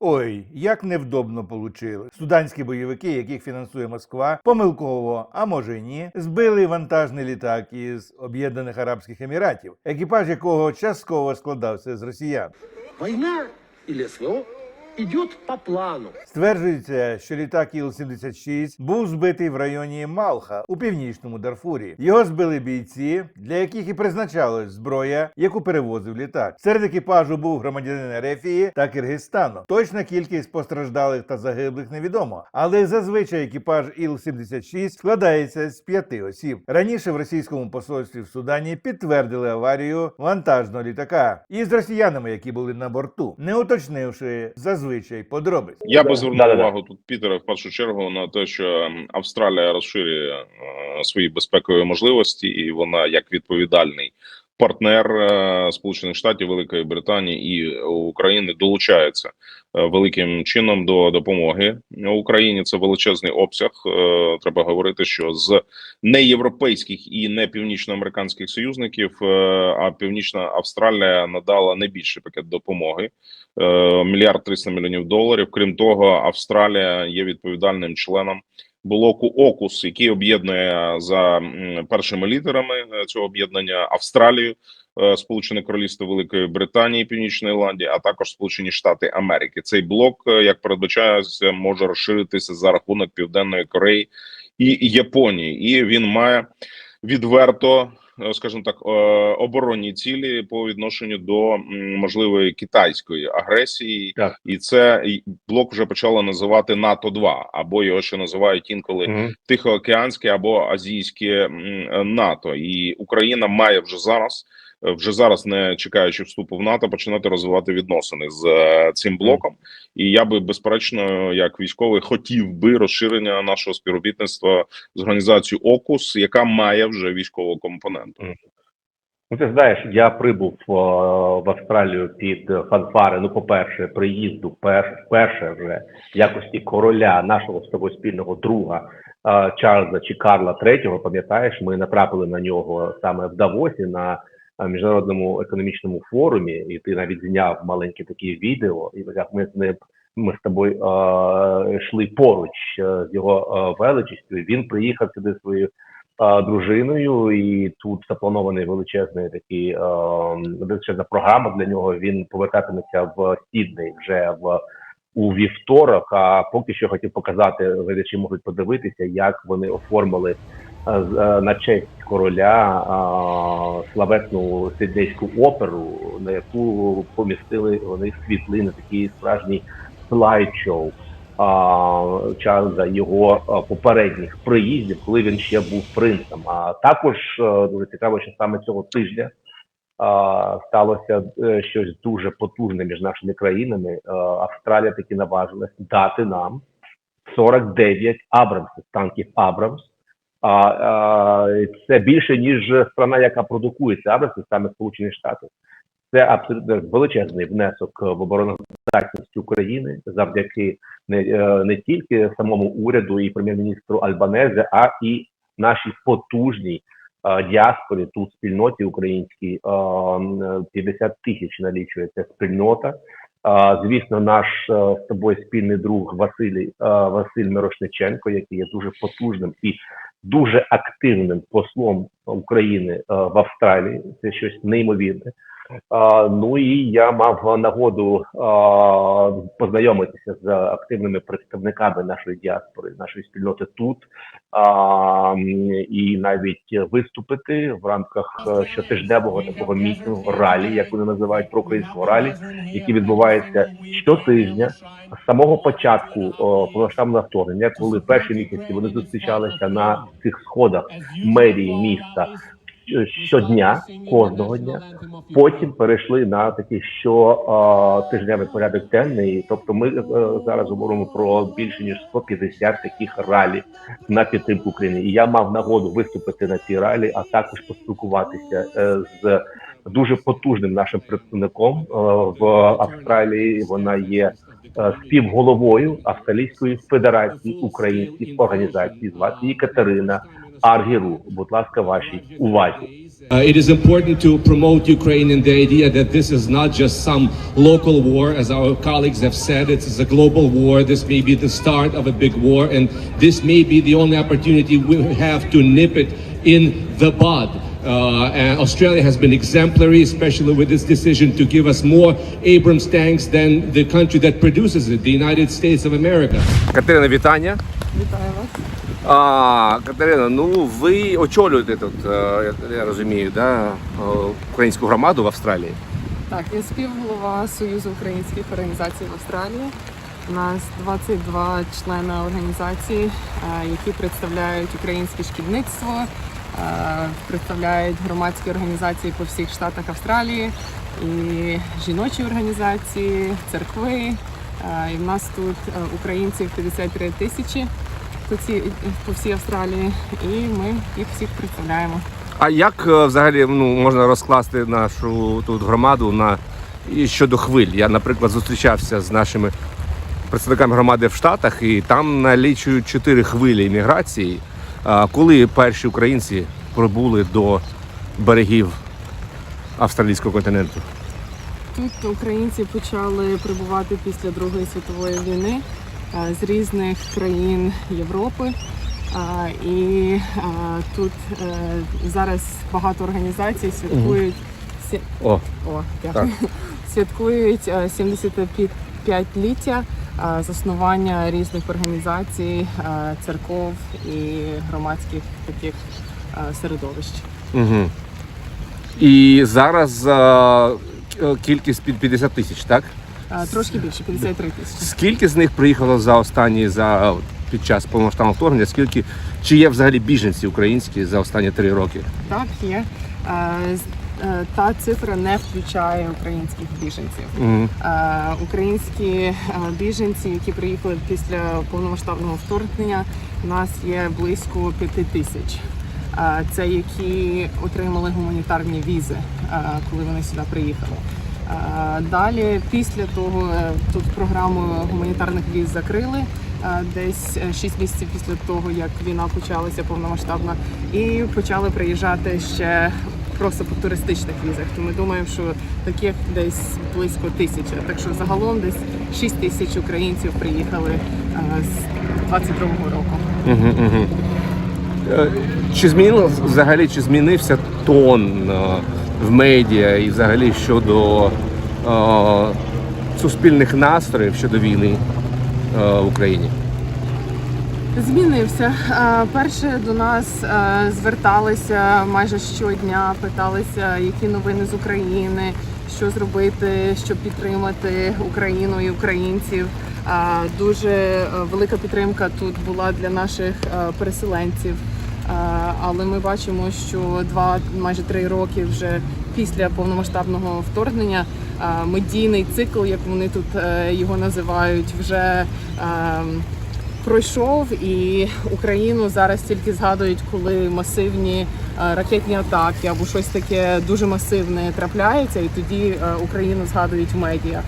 Ой, як невдобно получили. Суданські бойовики, яких фінансує Москва, помилково, а може й ні, збили вантажний літак із Об'єднаних Арабських Еміратів, екіпаж якого частково складався з росіян. Війна і СВО идет по плану. Стверджується, що літак Іл-76 був збитий в районі Малха у північному Дарфурі. Його збили бійці, для яких і призначалась зброя, яку перевозив літак. Серед екіпажу був громадянин Ерефії та Киргизстану. Точна кількість постраждалих та загиблих невідомо, але зазвичай екіпаж Іл-76 складається з п'яти осіб. Раніше в російському посольстві в Судані підтвердили аварію вантажного літака із росіянами, які були на борту, не уточнивши зазвичай подробиць. Я би звернув да-да-да. увагу тут Пітера в першу чергу на те, що Австралія розширює е, свої безпекові можливості, і вона як відповідальний партнер е, Сполучених Штатів, Великої Британії і України долучається великим чином до допомоги Україні. Це величезний обсяг. Е, Треба говорити, що з неєвропейських і не північноамериканських союзників, е, а Північна Австралія надала найбільший пакет допомоги е, мільярд 300 мільйонів доларів. Крім того, Австралія є відповідальним членом блоку ОКУС, який об'єднує за першими літерами е, цього об'єднання Австралію, е, Сполучене Королівство Великої Британії, Північної Ірландії, а також Сполучені Штати Америки. Цей блок, е, як передбачається, може розширитися за рахунок Південної Кореї і Японії, і він має відверто е, скажімо так, е, оборонні цілі по відношенню до можливої китайської агресії, Так. і це блок вже почало називати НАТО 2 або його ще називають інколи Мгм. Тихоокеанське або Азійське НАТО. І Україна має вже зараз, е, вже зараз, не чекаючи вступу в НАТО, починати розвивати відносини з е, цим блоком. І я би безперечно, як військовий, хотів би розширення нашого співробітництва з організацією ОКУС, яка має вже військову компоненту. Ну, ти знаєш, я прибув о, в Австралію під е, фанфари. Ну, по-перше, приїзду пер, вперше вже в якості короля нашого з тобою спільного друга е, Чарльза чи Карла III, Пам'ятаєш, ми натрапили на нього саме в Давосі на е, міжнародному економічному форумі, і ти навіть зняв маленьке таке відео, і як ми ним. Ми з тобою е, йшли поруч е, з його е, величістю. Він приїхав сюди своєю е, дружиною, і тут запланований величезний такий е, величезна програма для нього. Він повертатиметься в Сідней вже в у вівторок. А поки що хотів показати, глядачі можуть подивитися, як вони оформили е, е, на честь короля славетну сіднейську оперу, на яку помістили вони світлини, такі справжні слайд-шоу Чарльза його попередніх приїздів, коли він ще був принцем. А також е, дуже цікаво, що саме цього тижня сталося е, щось дуже потужне між нашими країнами. Е, Австралія таки наважилась дати нам 49 Абрамсів, танків Абрамс. А, а, це більше ніж страна, яка продукує ці саме Сполучені Штати. Це абсолютно величезний внесок в обороноздатність України завдяки не, е, не тільки самому уряду і прем'єр-міністру Альбанезе, а і нашій потужній е, діаспорі тут спільноті українській е, м, 50 тисяч налічує ця спільнота. Звісно, наш е, з тобою спільний друг Василій е, Василь Мирошниченко, який є дуже потужним і дуже активним послом України е, в Австралії. Це щось неймовірне. Ну і я мав нагоду познайомитися з активними представниками нашої діаспори, нашої спільноти тут, і навіть виступити в рамках е, щотижневого такого мітингу ралі, як вони називають проукраїнського ралі, який відбувається щотижня з самого початку повноштабного вторгнення, коли перші місяці вони зустрічалися на цих сходах мерії міста щодня, кожного дня. Потім перейшли на такий щотижневий порядок денний. Тобто, ми е, зараз говоримо про більше ніж 150 таких ралі на підтримку України. І я мав нагоду виступити на цій ралі, а також поспілкуватися е, з дуже потужним нашим представником е, в Австралії. Вона є співголовою Австралійської федерації українських організацій. Звати її Катерина Аргіру. Будь ласка, вашій увазі. Uh, it is important to promote Ukraine in the idea that this is not just some local war, as our colleagues have said. It is a global war. This may be the start of a big war, and this may be the only opportunity we have to nip it in the bud. Uh, and Australia has been exemplary, especially with this decision to give us more Abrams tanks than the country that produces it, the United States of America. Катерина, вітання. Вітаю вас. А, Катерина, ну ви очолюєте тут, е, я, я розумію, да, е, українську громаду в Австралії. Так, я співголова Союзу українських організацій в Австралії. У нас 22 члена організації, е, які представляють українське шкідництво, представляють громадські організації по всіх штатах Австралії, і жіночі організації, церкви. І в нас тут українців 53 тисячі по, ці- по всій Австралії, і ми їх всіх представляємо. А як е, взагалі ну, можна розкласти нашу тут громаду на щодо хвиль? Я, наприклад, зустрічався з нашими представниками громади в Штатах, і там налічують чотири хвилі імміграції. А коли перші українці прибули до берегів австралійського континенту? Тут українці почали прибувати після Другої світової війни з різних країн Європи. Е, І е, тут е, зараз багато організацій святкують сі- О, О, дякую. святкують е, 75-ліття е, заснування різних організацій, е, церков і громадських таких е, середовищ. Угу. І зараз е, кількість під 50 тисяч, так? Е, Трошки більше 53 тисячі. Скільки з них приїхало за останні за під час повномасштабного вторгнення? Скільки чи є взагалі біженці українські за останні три роки? Так, є. Е, е, Та цифра не включає українських біженців. Е, Українські е, біженці, які приїхали після повномасштабного вторгнення, у нас є близько п'яти тисяч. Е, Це які отримали гуманітарні візи, е, коли вони сюди приїхали. Е, Далі, після того, е, тут програму гуманітарних віз закрили е, десь 6 місяців після того, як війна почалася повномасштабна, і почали приїжджати ще просто по туристичних візах. То ми думаємо, що таких десь близько тисячі. Так що загалом десь 6 тисяч українців приїхали з 22-го року. Чи змінило взагалі, чи змінився тон в медіа і взагалі щодо е, суспільних настроїв щодо війни е, в Україні? Змінився. Е, Перше до нас е, зверталися майже щодня, питалися, які новини з України, що зробити, щоб підтримати Україну і українців. Е, Дуже велика підтримка тут була для наших переселенців. Е, Але ми бачимо, що два майже три роки вже після повномасштабного вторгнення е, медійний цикл, як вони тут е, його називають, вже пройшов і Україну зараз тільки згадують, коли масивні ракетні атаки або щось таке дуже масивне трапляється, і тоді Україну згадують медіа.